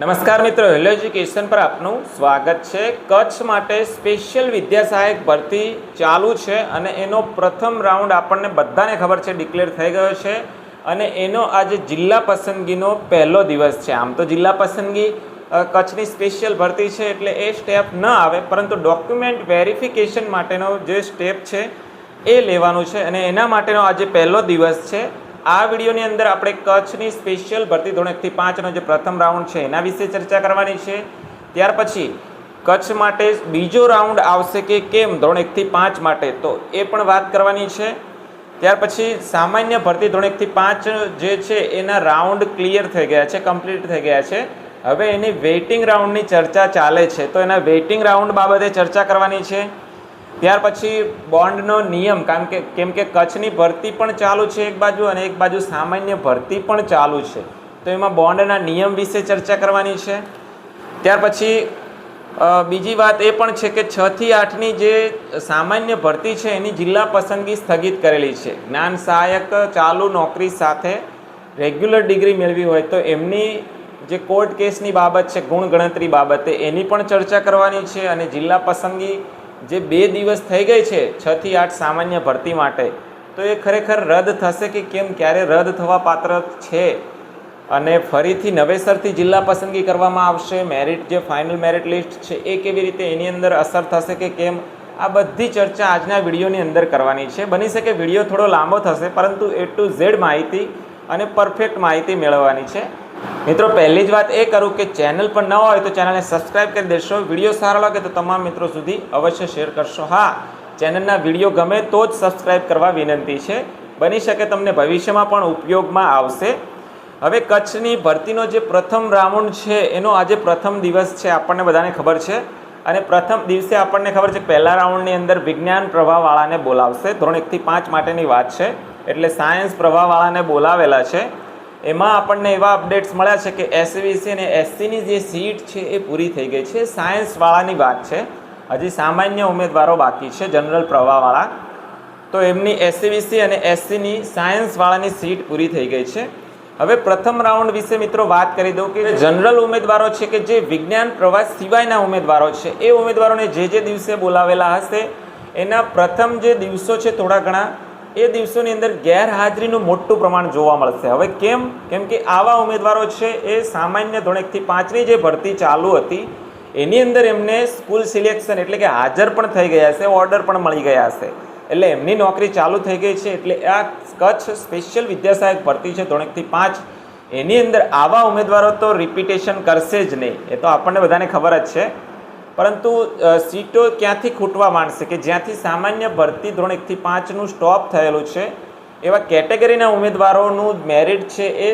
નમસ્કાર મિત્રો, hello education પર આપનું સ્વાગત છે. કચ્છ માટે સ્પેશિયલ વિદ્યા સહાયક ભરતી ચાલુ છે અને એનો પ્રથમ રાઉન્ડ આપણને બધાને ખબર છે, ડિક્લેર થઈ ગયો છે અને એનો આજે જિલ્લા પસંદગીનો પહેલો દિવસ છે. આમ તો જિલ્લા પસંદગી કચ્છની સ્પેશિયલ ભરતી છે એટલે એ સ્ટેપ ન આવે, પરંતુ ડોક્યુમેન્ટ વેરિફિકેશન માટેનો જે સ્ટેપ છે એ લેવાનું છે અને એના માટેનો આજે પહેલો દિવસ છે. આ વિડીયોની અંદર આપણે કચ્છની સ્પેશિયલ ભરતી ધોરણ એકથી પાંચનો જે પ્રથમ રાઉન્ડ છે, એના વિશે ચર્ચા કરવાની છે. ત્યાર પછી, કચ્છ માટે બીજો રાઉન્ડ આવશે કે કેમ ધોરણ એકથી પાંચ માટે? તો એ પણ વાત કરવાની છે. ત્યાર પછી, સામાન્ય ભરતી ધોરણ એકથી પાંચ જે છે, એના રાઉન્ડ ક્લિયર થઈ ગયા છે કમ્પ્લીટ થઈ ગયા છે. હવે એની વેઇટિંગ રાઉન્ડની ચર્ચા ચાલે છે. તો એના વેઇટિંગ રાઉન્ડ બાબતે ચર્ચા કરવાની છે. ત્યાર પછી બોન્ડનો નિયમ કારણ કે, કેમ કે કચ્છની ભરતી પણ ચાલુ છે એક બાજુ અને એક બાજુ સામાન્ય ભરતી પણ ચાલુ છે. તો એમાં બોન્ડના નિયમ વિશે ચર્ચા કરવાની છે. ત્યાર પછી બીજી વાત એ પણ છે કે છ થી આઠની જે સામાન્ય ભરતી છે એની જિલ્લા પસંદગી સ્થગિત કરેલી છે. જ્ઞાન સહાયક ચાલુ નોકરી સાથે રેગ્યુલર ડિગ્રી મેળવી હોય તો એમની જે કોર્ટ કેસની બાબત છે ગુણ ગણતરી બાબતે એની પણ ચર્ચા કરવાની છે અને જિલ્લા પસંદગી જે બે દિવસ થઈ ગઈ છે, છ થી આઠ સામાન્ય ભરતી માટે, તો એ ખરેખર રદ થશે કે કેમ? ક્યારે રદ થવા પાત્ર છે? અને ફરીથી નવેસરથી જિલ્લા પસંદગી કરવામાં આવશે. મેરિટ જે ફાઇનલ મેરિટ લિસ્ટ છે, એ કેવી રીતે એની અંદર અસર થશે કે કેમ? આ બધી ચર્ચા આજના વિડીયોની અંદર કરવાની છે. બની શકે વીડિયો થોડો લાંબો થશે, પરંતુ એ ટુ ઝેડ માહિતી અને પરફેક્ટ માહિતી મેળવવાની છે. મિત્રો, પહેલી જ વાત એ કરું કે ચેનલ પર ન હોય તો ચેનલને સબસ્ક્રાઈબ કરી દેશો. વીડિયો સારો લાગે તો તમામ મિત્રો સુધી અવશ્ય શેર કરશો. હા, ચેનલના વીડિયો ગમે તો જ સબસ્ક્રાઈબ કરવા વિનંતી છે. બની શકે તમને ભવિષ્યમાં પણ ઉપયોગમાં આવશે. હવે કચ્છની ભરતીનો જે પ્રથમ રાઉન્ડ છે, એનો આજે પ્રથમ દિવસ છે, આપણને બધાને ખબર છે. અને પ્રથમ દિવસે આપણને ખબર છે પહેલા રાઉન્ડની અંદર વિજ્ઞાન પ્રભાવવાળાને બોલાવશે. ધોરણ એકથી પાંચ માટેની વાત છે. એટલે સાયન્સ પ્રભાવવાળાને બોલાવેલા છે. એમાં આપણને એવા અપડેટ્સ મળ્યા છે કે એસવીસી અને એસસીની જે સીટ છે એ પૂરી થઈ ગઈ છે. સાયન્સવાળાની વાત છે. હજી સામાન્ય ઉમેદવારો બાકી છે જનરલ પ્રવાહવાળા. તો એમની એસસીવીસી અને એસસીની સાયન્સવાળાની સીટ પૂરી થઈ ગઈ છે. હવે પ્રથમ રાઉન્ડ વિશે મિત્રો વાત કરી દઉં કે જનરલ ઉમેદવારો છે કે જે વિજ્ઞાન પ્રવાસ સિવાયના ઉમેદવારો છે, એ ઉમેદવારોને જે જે દિવસે બોલાવેલા હશે, એના પ્રથમ જે દિવસો છે થોડા ઘણા એ દિવસોની અંદર ગેરહાજરીનું મોટું પ્રમાણ જોવા મળશે. હવે કેમ? કેમ કે આવા ઉમેદવારો છે એ સામાન્ય ધોરણ એકથી પાંચની જે ભરતી ચાલુ હતી, એની અંદર એમને સ્કૂલ સિલેક્શન એટલે કે હાજર પણ થઈ ગયા હશે ઓર્ડર પણ મળી ગયા છે. એટલે એમની નોકરી ચાલુ થઈ ગઈ છે, એટલે આ કચ્છ સ્પેશિયલ વિદ્યાસહાયક ભરતી છે ધોરણ પાંચ. એની અંદર આવા ઉમેદવારો તો રિપીટેશન કરશે જ નહીં. એ તો આપણને બધાને ખબર જ છે. પરંતુ સીટો ક્યાંથી ખૂટવા માંડશે કે જ્યાંથી સામાન્ય ભરતી ધોરણ એકથી પાંચનું સ્ટોપ થયેલું છે? એવા કેટેગરીના ઉમેદવારોનું મેરિટ છે એ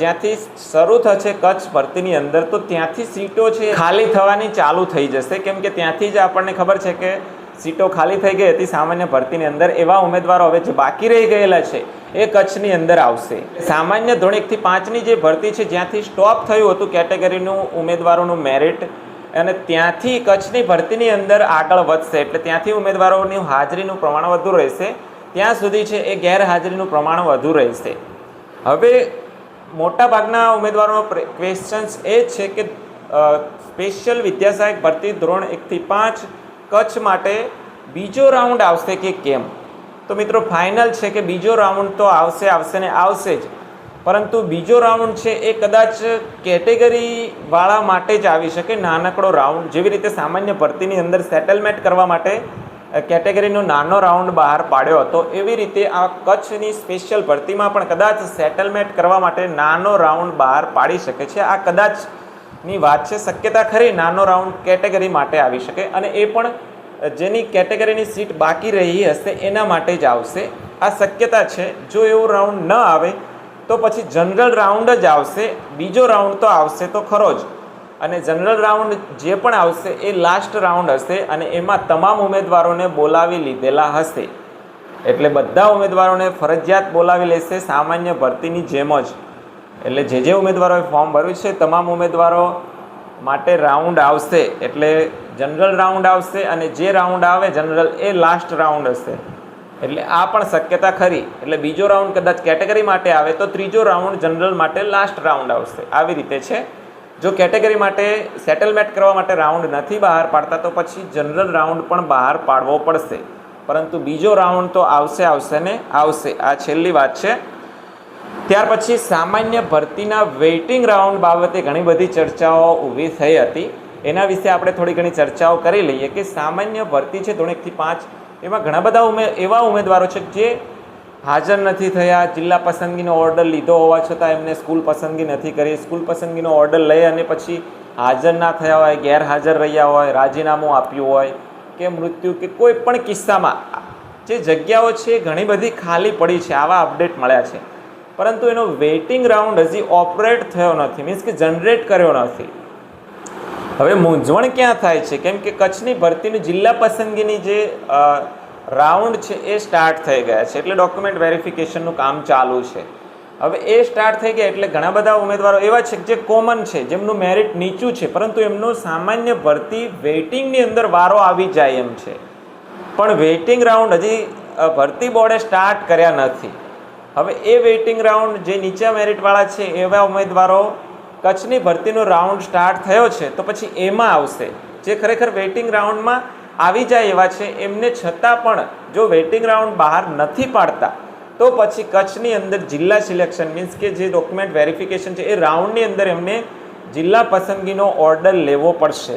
જ્યાંથી શરૂ થશે કચ્છ ભરતીની અંદર, તો ત્યાંથી સીટો છે ખાલી થવાની ચાલુ થઈ જશે. કેમ કે ત્યાંથી જ આપણને ખબર છે કે સીટો ખાલી થઈ ગઈ હતી સામાન્ય ભરતીની અંદર. એવા ઉમેદવારો હવે જે બાકી રહી ગયેલા છે એ કચ્છની અંદર આવશે. સામાન્ય ધોરણ એકથી પાંચની જે ભરતી છે, જ્યાંથી સ્ટોપ થયું હતું કેટેગરીનું ઉમેદવારોનું મેરિટ અને ત્યાંથી કચ્છની ભરતીની અંદર આગળ વધશે. એટલે ત્યાંથી ઉમેદવારોની હાજરીનું પ્રમાણ વધુ રહેશે. ત્યાં સુધી છે એ ગેરહાજરીનું પ્રમાણ વધુ રહેશે. હવે મોટાભાગના ઉમેદવારોનો ક્વેશ્ચન્સ એ છે કે સ્પેશિયલ વિદ્યાસહાયક ભરતી ધોરણ એકથી પાંચ કચ્છ માટે બીજો રાઉન્ડ આવશે કે કેમ? તો મિત્રો ફાઇનલ છે કે બીજો રાઉન્ડ તો આવશે આવશે ને આવશે જ. પરંતુ બીજો રાઉન્ડ છે એ કદાચ કેટેગરીવાળા માટે જ આવી શકે, નાનકડો રાઉન્ડ. જેવી રીતે સામાન્ય ભરતીની અંદર સેટલમેન્ટ કરવા માટે કેટેગરીનો નાનો રાઉન્ડ બહાર પાડ્યો હતો, એવી રીતે આ કચ્છની સ્પેશિયલ ભરતીમાં પણ કદાચ સેટલમેન્ટ કરવા માટે નાનો રાઉન્ડ બહાર પાડી શકે છે. આ કદાચની વાત છે, શક્યતા ખરી નાનો રાઉન્ડ કેટેગરી માટે આવી શકે અને એ પણ જેની કેટેગરીની સીટ બાકી રહી હશે એના માટે જ આવશે. આ શક્યતા છે, જો એવો રાઉન્ડ ન આવે તો પછી જનરલ રાઉન્ડ જ આવશે. બીજો રાઉન્ડ તો આવશે તો ખરો જ. અને જનરલ રાઉન્ડ જે પણ આવશે એ લાસ્ટ રાઉન્ડ હશે અને એમાં તમામ ઉમેદવારોને બોલાવી લીધેલા હશે. એટલે બધા ઉમેદવારોને ફરજિયાત બોલાવી લેશે સામાન્ય ભરતીની જેમ જ. એટલે જે જે ઉમેદવારોએ ફોર્મ ભર્યું છે તમામ ઉમેદવારો માટે રાઉન્ડ આવશે. એટલે જનરલ રાઉન્ડ આવશે અને જે રાઉન્ડ આવે જનરલ એ લાસ્ટ રાઉન્ડ હશે. એટલે આ પણ શક્યતા ખરી. એટલે બીજો રાઉન્ડ કદાચ કેટેગરી માટે આવે તો ત્રીજો રાઉન્ડ જનરલ માટે લાસ્ટ રાઉન્ડ આવશે. આવી રીતે છે. જો કેટેગરી માટે સેટલમેન્ટ કરવા માટે રાઉન્ડ નથી બહાર પાડતા તો પછી જનરલ રાઉન્ડ પણ બહાર પાડવો પડશે. પરંતુ બીજો રાઉન્ડ તો આવશે આવશે ને આવશે. આ છેલ્લી વાત છે. ત્યાર પછી સામાન્ય ભરતીના વેઇટિંગ રાઉન્ડ બાબતે ઘણી બધી ચર્ચાઓ ઊભી થઈ હતી. એના વિશે આપણે થોડી ઘણી ચર્ચાઓ કરી લઈએ કે સામાન્ય ભરતી છે ધોરણ એકથી પાંચ એમાં ઘણા બધા ઉમે, એવા ઉમેદવારો છે જે હાજર નથી થયા, જિલ્લા પસંદગીનો ઓર્ડર લીધો હોવા છતાં એમને સ્કૂલ પસંદગી નથી કરી. સ્કૂલ પસંદગીનો ઓર્ડર લઈ અને પછી હાજર ના થયા હોય, ગેરહાજર રહ્યા હોય, રાજીનામું આપ્યું હોય કે મૃત્યુ કે કોઈ પણ કિસ્સામાં, જે જગ્યાઓ છે ઘણી બધી ખાલી પડી છે, આવા અપડેટ મળ્યા છે. પરંતુ એનો વેઇટિંગ રાઉન્ડ હજી ઓપરેટ થયો નથી. મીન્સ કે જનરેટ કર્યો નથી. હવે મૂંઝવણ ક્યાં થાય છે? કેમ કે કચ્છની ભરતીની જિલ્લા પસંદગીની જે રાઉન્ડ છે એ સ્ટાર્ટ થઈ ગયા છે. એટલે ડોક્યુમેન્ટ વેરિફિકેશનનું કામ ચાલુ છે. હવે એ સ્ટાર્ટ થઈ ગયા એટલે ઘણા બધા ઉમેદવારો એવા છે જે કોમન છે, જેમનું મેરિટ નીચું છે, પરંતુ એમનું સામાન્ય ભરતી વેઇટિંગની અંદર વારો આવી જાય એમ છે. પણ વેઇટિંગ રાઉન્ડ હજી ભરતી બોર્ડે સ્ટાર્ટ કર્યા નથી. હવે એ વેઇટિંગ રાઉન્ડ જે નીચા મેરિટવાળા છે, એવા ઉમેદવારો કચ્છની ભરતીનો રાઉન્ડ સ્ટાર્ટ થયો છે, તો પછી એમાં આવશે. જે ખરેખર વેઇટિંગ રાઉન્ડમાં આવી જાય એવા છે, એમને છતાં પણ જો વેઇટિંગ રાઉન્ડ બહાર નથી પાડતા, તો પછી કચ્છની અંદર જિલ્લા સિલેક્શન મીન્સ કે જે ડોક્યુમેન્ટ વેરિફિકેશન છે, એ રાઉન્ડની અંદર એમને જિલ્લા પસંદગીનો ઓર્ડર લેવો પડશે.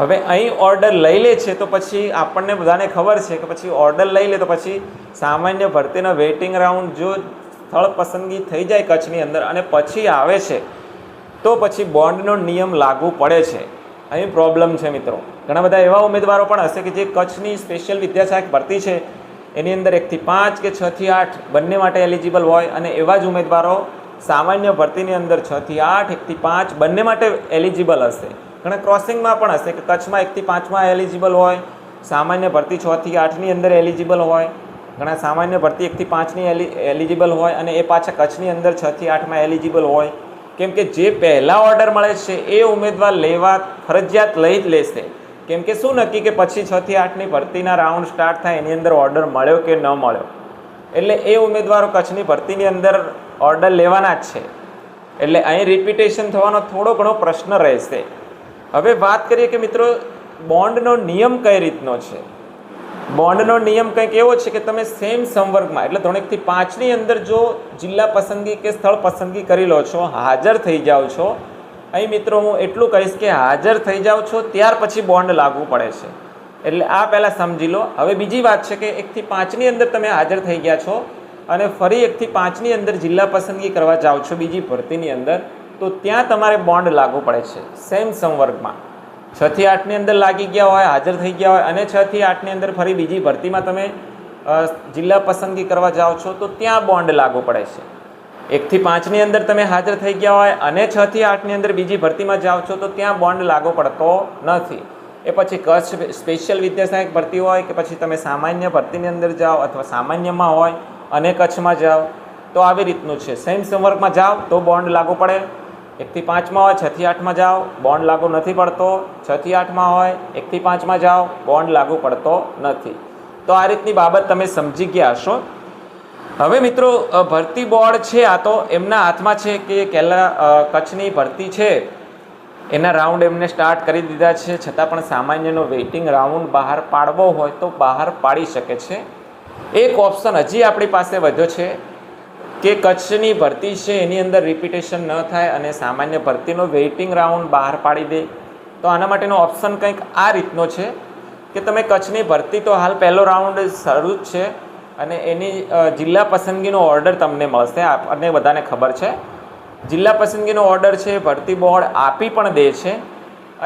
હવે અહીં ઓર્ડર લઈ લે છે, તો પછી આપણને બધાને ખબર છે કે પછી ઓર્ડર લઈ લે તો પછી સામાન્ય ભરતીના વેઇટિંગ રાઉન્ડ જો સ્થળ પસંદગી થઈ જાય કચ્છની અંદર અને પછી આવે છે તો પછી બોન્ડનો નિયમ લાગુ પડે છે. અહીં પ્રોબ્લેમ છે મિત્રો. ઘણા બધા એવા ઉમેદવારો પણ હશે કે જે કચ્છની સ્પેશિયલ વિદ્યાશાખ ભરતી છે. એની અંદર એકથી પાંચ કે છથી આઠ બંને માટે એલિજિબલ હોય અને એવા જ ઉમેદવારો સામાન્ય ભરતીની અંદર છથી આઠ, એકથી પાંચ બંને માટે એલિજિબલ હશે. ઘણા ક્રોસિંગમાં પણ હશે કે કચ્છમાં એકથી પાંચમાં એલિજિબલ હોય, સામાન્ય ભરતી છથી આઠની અંદર એલિજિબલ હોય, ઘણા સામાન્ય ભરતી એકથી પાંચની એલિ એલિજિબલ હોય અને એ પાછા કચ્છની અંદર છથી આઠમાં એલિજિબલ હોય. કેમ કે જે પહેલા ઓર્ડર મળે છે, એ ઉમેદવાર લેવા ફરજિયાત લઈ જ લેશે. કેમ કે શું નક્કી કે પછી છ થી આઠની ભરતીના રાઉન્ડ સ્ટાર્ટ થાય, એની અંદર ઓર્ડર મળ્યો કે ન મળ્યો? એટલે એ ઉમેદવારો કચ્છની ભરતીની અંદર ઓર્ડર લેવાના જ છે. એટલે અહીં રિપીટેશન થવાનો થોડો ઘણો પ્રશ્ન રહેશે. હવે વાત કરીએ કે મિત્રો બોન્ડનો નિયમ કઈ રીતનો છે? બોન્ડનો નિયમ કંઈક એવો છે કે તમે સેમ સંવર્ગમાં, એટલે ધોરણ એકથી પાંચની અંદર જો જિલ્લા પસંદગી કે સ્થળ પસંદગી કરી લો છો, હાજર થઈ જાઓ છો, અહીં મિત્રો હું એટલું કહીશ કે હાજર થઈ જાઓ છો, ત્યાર પછી બોન્ડ લાગુ પડે છે. એટલે આ પહેલાં સમજી લો. હવે બીજી વાત છે કે એકથી પાંચની અંદર તમે હાજર થઈ ગયા છો અને ફરી એકથી પાંચની અંદર જિલ્લા પસંદગી કરવા જાઓ છો બીજી ભરતીની અંદર, તો ત્યાં તમારે બોન્ડ લાગુ પડે છે સેમ સંવર્ગમાં. છ થી આઠની અંદર લાગી ગયા હોય, હાજર થઈ ગયા હોય અને છ થી આઠની અંદર ફરી બીજી ભરતીમાં તમે જિલ્લા પસંદગી કરવા જાઓ છો, તો ત્યાં બોન્ડ લાગુ પડે છે. એકથી પાંચની અંદર તમે હાજર થઈ ગયા હોય અને છ થી આઠની અંદર બીજી ભરતીમાં જાઓ છો, તો ત્યાં બોન્ડ લાગુ પડતો નથી. એ પછી કચ્છ સ્પેશિયલ વિદ્યાસહાયક ભરતી હોય કે પછી તમે સામાન્ય ભરતીની અંદર જાઓ અથવા સામાન્યમાં હોય અને કચ્છમાં જાઓ, તો આવી રીતનું છે. સેમ સંવર્ગમાં જાઓ તો બોન્ડ લાગુ પડે. એકથી પાંચમાં હોય, છથી આઠમાં જાઓ, બોન્ડ લાગુ નથી પડતો. છથી આઠમાં હોય, એકથી પાંચમાં જાઓ, બોન્ડ લાગુ પડતો નથી. તો આ રીતની બાબત તમે સમજી ગયા હશો. હવે મિત્રો ભરતી બોર્ડ છે, આ તો એમના હાથમાં છે કે કેલા કચ્છની ભરતી છે. એના રાઉન્ડ એમને સ્ટાર્ટ કરી દીધા છે. છતાં પણ સામાન્યનો વેઇટિંગ રાઉન્ડ બહાર પાડવો હોય તો બહાર પાડી શકે છે. એક ઓપ્શન હજી આપણી પાસે વધ્યો છે. કે કચ્છની ભરતી છે, એની અંદર રિપીટેશન ન થાય અને સામાન્ય ભરતીનો વેઇટિંગ રાઉન્ડ બહાર પાડી દે. તો આના માટેનો ઓપ્શન કંઈક આ રીતનો છે કે તમે કચ્છની ભરતી તો હાલ પહેલો રાઉન્ડ શરૂ જ છે અને એની જિલ્લા પસંદગીનો ઓર્ડર તમને મળશે આપણને બધાને ખબર છે. જિલ્લા પસંદગીનો ઓર્ડર છે, ભરતી બોર્ડ આપી પણ દે છે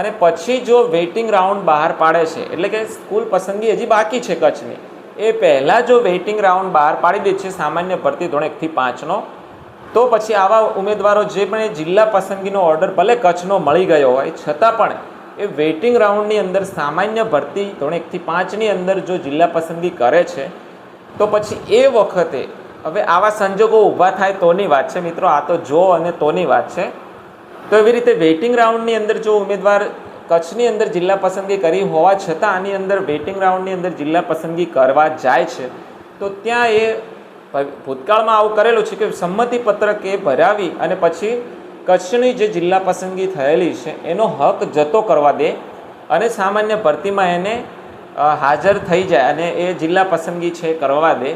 અને પછી જો વેઇટિંગ રાઉન્ડ બહાર પાડે છે, એટલે કે સ્કૂલ પસંદગી હજી બાકી છે કચ્છની એ પહેલાં જો વેઇટિંગ રાઉન્ડ બહાર પાડી દે છે સામાન્ય ભરતી ધોરણ એકથી પાંચનો, તો પછી આવા ઉમેદવારો જે પણ જિલ્લા પસંદગીનો ઓર્ડર ભલે કચ્છનો મળી ગયો હોય, છતાં પણ એ વેઇટિંગ રાઉન્ડની અંદર સામાન્ય ભરતી ધોરણ એકથી પાંચની અંદર જો જિલ્લા પસંદગી કરે છે, તો પછી એ વખતે હવે આવા સંજોગો ઊભા થાય તોની વાત છે મિત્રો, આ તો જો અને તોની વાત છે. તો એવી રીતે વેઇટિંગ રાઉન્ડની અંદર જો ઉમેદવાર કચ્છની અંદર જિલ્લા પસંદગી કરી હોવા છતાં આની અંદર વેટિંગ રાઉન્ડની અંદર જિલ્લા પસંદગી કરવા જાય છે. તો ત્યાં એ ભૂતકાળમાં આવું કરેલું છે કે સંમતિ પત્રક એ ભરાવી અને પછી કચ્છની જે જિલ્લા પસંદગી થયેલી છે એનો હક જતો કરવા દે અને સામાન્ય ભરતીમાં એને હાજર થઈ જાય અને એ જિલ્લા પસંદગી છે કરવા દે,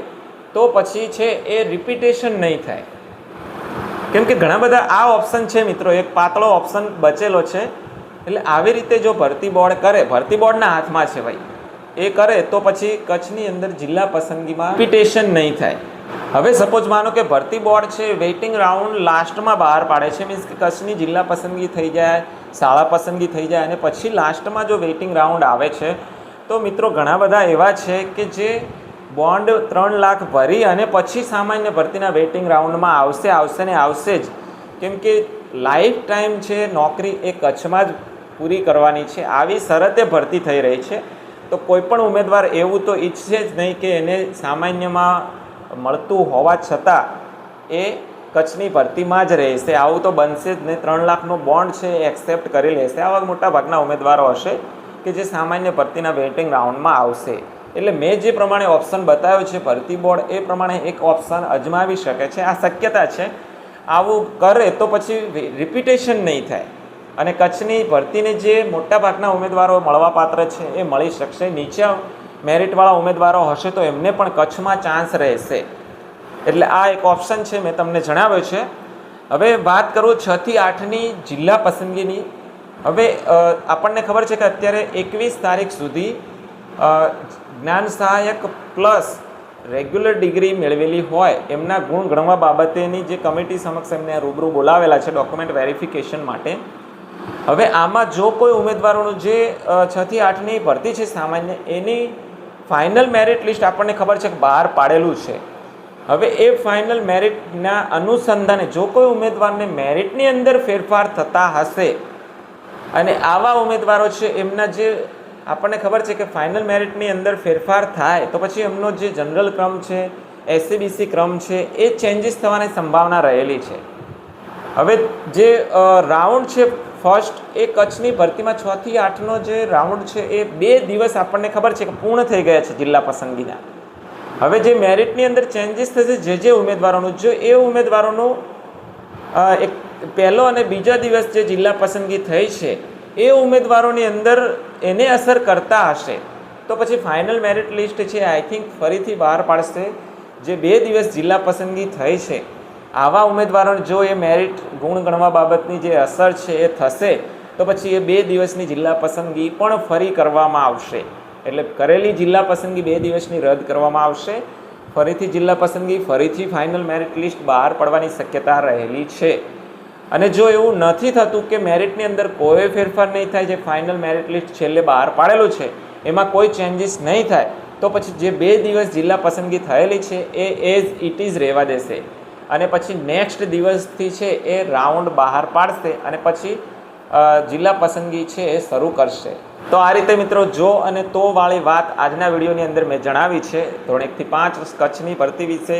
તો પછી છે એ રિપીટેશન નહીં થાય. કેમ કે ઘણા બધા આ ઓપ્શન છે મિત્રો, એક પાતળો ઓપ્શન બચેલો છે એટલે આવી રીતે જો ભરતી બોર્ડ કરે, ભરતી બોર્ડના હાથમાં છે ભાઈ, એ કરે તો પછી કચ્છની અંદર જિલ્લા પસંદગીમાં પિટેશન નહીં થાય. હવે સપોઝ માનો કે ભરતી બોર્ડ છે વેઇટિંગ રાઉન્ડ લાસ્ટમાં બહાર પાડે છે મીન્સ કે કચ્છની જિલ્લા પસંદગી થઈ જાય, શાળા પસંદગી થઈ જાય અને પછી લાસ્ટમાં જો વેઇટિંગ રાઉન્ડ આવે છે, તો મિત્રો ઘણા બધા એવા છે કે જે બોન્ડ ત્રણ લાખ ભરી અને પછી સામાન્ય ભરતીના વેઇટિંગ રાઉન્ડમાં આવશે આવશે ને આવશે જ. કેમ કે લાઈફ ટાઈમ છે, નોકરી એ કચ્છમાં જ પૂરી કરવાની છે. આવી શરતે ભરતી થઈ રહી છે. તો કોઈપણ ઉમેદવાર એવું તો ઈચ્છે જ નહીં કે એને સામાન્યમાં મળતું હોવા છતાં એ કચ્છની ભરતીમાં જ રહેશે. આવું તો બનશે જ નહીં. ત્રણ લાખનો બોન્ડ છે, એ એક્સેપ્ટ કરી લેશે. આવા મોટા ભાગના ઉમેદવારો હશે કે જે સામાન્ય ભરતીના વેઇટિંગ રાઉન્ડમાં આવશે. એટલે મેં જે પ્રમાણે ઓપ્શન બતાવ્યો છે, ભરતી બોર્ડ, એ પ્રમાણે એક ઓપ્શન અજમાવી શકે છે. આ શક્યતા છે. આવું કરે તો પછી રિપીટેશન નહીં થાય. અને કચ્છની ભરતીને જે મોટાભાગના ઉમેદવારો મળવાપાત્ર છે, એ મળી શકશે. નીચે મેરિટવાળા ઉમેદવારો હશે તો એમને પણ કચ્છમાં ચાન્સ રહેશે. એટલે આ એક ઓપ્શન છે, મેં તમને જણાવ્યો છે. હવે વાત કરું છથી આઠની જિલ્લા પસંદગીની. હવે આપણને ખબર છે કે અત્યારે એકવીસ તારીખ સુધી જ્ઞાન સહાયક પ્લસ રેગ્યુલર ડિગ્રી મેળવેલી હોય, એમના ગુણ ગણવા બાબતેની જે કમિટી સમક્ષ એમને રૂબરૂ બોલાવેલા છે ડોક્યુમેન્ટ વેરિફિકેશન માટે. હવે આમાં જો કોઈ ઉમેદવારોનું જે છથી આઠની ભરતી છે સામાન્ય, એની ફાઇનલ મેરિટ લિસ્ટ આપણને ખબર છે કે બહાર પાડેલું છે. હવે એ ફાઇનલ મેરિટના અનુસંધાને જો કોઈ ઉમેદવારને મેરિટની અંદર ફેરફાર થતા હશે, અને આવા ઉમેદવારો છે, એમના જે આપણને ખબર છે કે ફાઇનલ મેરિટની અંદર ફેરફાર થાય, તો પછી એમનો જે જનરલ ક્રમ છે એસસીબીસી ક્રમ છે, એ ચેન્જીસ થવાની સંભાવના રહેલી છે. હવે જે રાઉન્ડ છે ફર્સ્ટ એ કચ્છની ભરતીમાં છ થી આઠનો જે રાઉન્ડ છે, એ બે દિવસ આપણને ખબર છે કે પૂર્ણ થઈ ગયા છે જિલ્લા પસંદગીના. હવે જે મેરિટની અંદર ચેન્જીસ થશે, જે જે ઉમેદવારોનું, જો એ ઉમેદવારોનું એક પહેલો અને બીજા દિવસ જે જિલ્લા પસંદગી થઈ છે, એ ઉમેદવારોની અંદર એને અસર કરતા હશે. તો પછી ફાઇનલ મેરિટ લિસ્ટ છે આઈ થિંક ફરીથી બહાર પાડશે. જે બે દિવસ જિલ્લા પસંદગી થઈ છે આવા ઉમેદવારોને જો એ મેરિટ ગુણ ગણવા બાબતની જે અસર છે એ થશે, તો પછી એ બે દિવસની જિલ્લા પસંદગી પણ ફરી કરવામાં આવશે. એટલે કરેલી જિલ્લા પસંદગી બે દિવસની રદ કરવામાં આવશે. ફરીથી જિલ્લા પસંદગી, ફરીથી ફાઇનલ મેરિટ લિસ્ટ બહાર પડવાની શક્યતા રહેલી છે. અને જો એવું નથી થતું કે મેરિટની અંદર કોઈ ફેરફાર નહીં થાય, જે ફાઇનલ મેરિટ લિસ્ટ છેલ્લે બહાર પાડેલું છે, એમાં કોઈ ચેન્જીસ નહીં થાય, તો પછી જે બે દિવસ જિલ્લા પસંદગી થયેલી છે, એ એઝ ઇટ ઇઝ રહેવા દેશે. અને પછી નેક્સ્ટ દિવસથી છે એ રાઉન્ડ બહાર પાડશે અને પછી જિલ્લા પસંદગી છે એ શરૂ કરશે. તો આ રીતે મિત્રો જો અને તો વાળી વાત આજના વિડીયોની અંદર મેં જણાવી છે. ધોરણ એકથી પાંચ કચ્છની ભરતી વિશે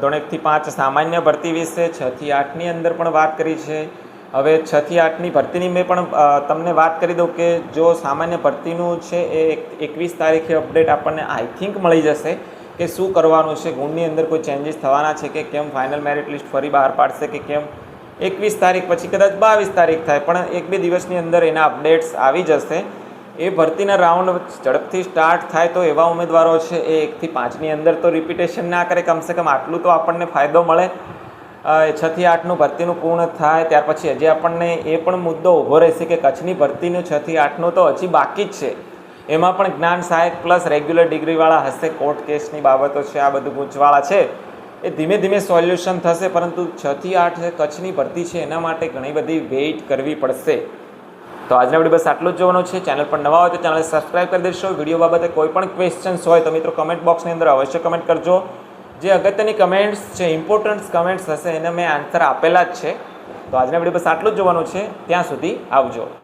ધોરણ એકથી પાંચ સામાન્ય ભરતી વિશે છથી આઠની અંદર પણ વાત કરી છે. હવે છથી આઠની ભરતીની મેં પણ તમને વાત કરી દઉં કે જો સામાન્ય ભરતીનું છે એ એક- એકવીસ તારીખે અપડેટ આપણને આઈ થિંક મળી જશે. કે શું કરવાનું છે? ગુણની અંદર કોઈ ચેન્જીસ થવાના છે કે કેમ ફાઇનલ મેરિટ લિસ્ટ ફરી બહાર પાડશે કે કેમ? એકવીસ તારીખ પછી કદાચ બાવીસ તારીખ થાય પણ એક બે દિવસની અંદર એના અપડેટ્સ આવી જશે. એ ભરતીના રાઉન્ડ ઝડપથી સ્ટાર્ટ થાય તો એવા ઉમેદવારો છે એ એકથી પાંચની અંદર તો રિપીટેશન ના કરે કમસે કમ આટલું તો આપણને ફાયદો મળે. અ, છ થી આઠનું ભરતીનું પૂર્ણ થાય ત્યાર પછી હજી આપણને એ પણ મુદ્દો ઊભો રહેશે કે કચ્છની ભરતીનું છ થી આઠનું તો હજી બાકી જ છે. એમાં પણ જ્ઞાન સહાયક પ્લસ રેગ્યુલર ડિગ્રીવાળા હશે. કોર્ટ કેસની બાબતો છે, આ બધું ગૂંચવાળા છે. એ ધીમે ધીમે સોલ્યુશન થશે, પરંતુ છથી આઠ કચ્છની ભરતી છે, એના માટે ઘણી બધી વેઇટ કરવી પડશે. તો આજના વીડિયો બસ આટલું જ જોવાનું છે. ચેનલ પર નવા હોય તો ચેનલ સબસ્ક્રાઇબ કરી દેશો. વીડિયો બાબતે કોઈ પણ ક્વેશ્ચન્સ હોય તો મિત્રો કમેન્ટ બોક્સની અંદર અવશ્ય કમેન્ટ કરજો. જે અગત્યની કમેન્ટ્સ છે ઇમ્પોર્ટન્ટ કમેન્ટ્સ હશે, એને મેં આન્સર આપેલા જ છે. તો આજના વીડિયો બસ આટલું જ જોવાનું છે. ત્યાં સુધી આવજો.